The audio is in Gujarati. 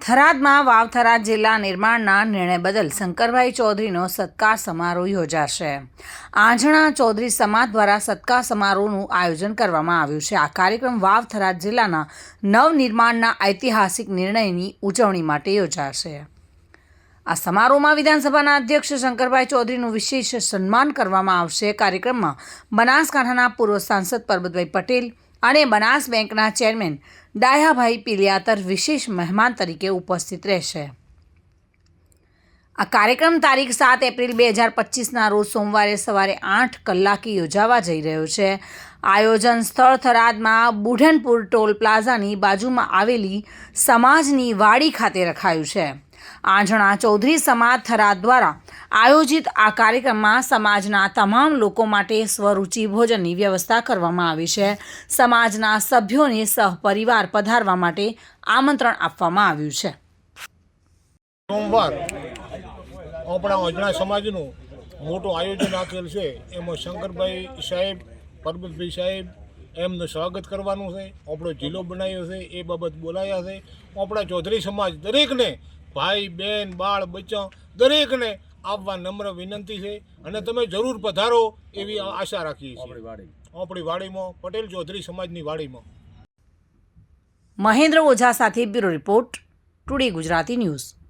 થરાદમાં વાવથરા જિલ્લા નિર્માણના નિર્ણય બદલ શંકરભાઈ ચૌધરીનો સત્કાર સમારોહ યોજાશે. આંજણા ચૌધરી સમાજ દ્વારા સત્કાર સમારોહનું આયોજન કરવામાં આવ્યું છે. આ કાર્યક્રમ વાવથરા જિલ્લાના નવનિર્માણના ઐતિહાસિક નિર્ણયની ઉજવણી માટે યોજાશે. આ સમારોહમાં વિધાનસભાના અધ્યક્ષ શંકરભાઈ ચૌધરીનું વિશેષ સન્માન કરવામાં આવશે. કાર્યક્રમમાં બનાસકાંઠાના પૂર્વ સાંસદ પરબતભાઈ પટેલ અને બનાસ બેંકના ચેરમેન ડાયાભાઈ પિલિયાતર વિશેષ મહેમાન તરીકે ઉપસ્થિત રહેશે. આ કાર્યક્રમ તારીખ સાત એપ્રિલ બે હજાર પચીસના રોજ સોમવારે સવારે આઠ કલાકે યોજાવા જઈ રહ્યો છે. આયોજન સ્થળ થરાદમાં બુઢનપુર ટોલ પ્લાઝાની બાજુમાં આવેલી સમાજની વાડી ખાતે રખાયું છે. આંજણા ચૌધરી સમાજ થરાદ દ્વારા આયોજિત આ કાર્યક્રમમાં સમાજના તમામ લોકો માટે સ્વરૂચિ ભોજનની વ્યવસ્થા કરવામાં આવી છે. સમાજના સભ્યોને સહપરિવાર પધારવા માટે આમંત્રણ આપવામાં આવ્યું છે. સોમવાર આપણા અજણા સમાજનું મોટું આયોજન આપેલ છે. એમાં શંકરભાઈ સાહેબ, પરબતભાઈ સાહેબ, એમનું સ્વાગત કરવાનું છે. આપણો જિલ્લો બનાવ્યો છે. એ બાબત બોલાયા છે. આપણા ચૌધરી સમાજ દરેકને ભાઈ બેન બાળ બચ્ચા દરેકને આવવા નમ્ર વિનંતી છે અને તમે જરૂર પધારો એવી આશા રાખીએ છીએ. આપણી વાડીમાં પટેલ ચૌધરી સમાજની વાડીમાં. મહેન્દ્ર ઓઝા સાથે bureau report today Gujarati news.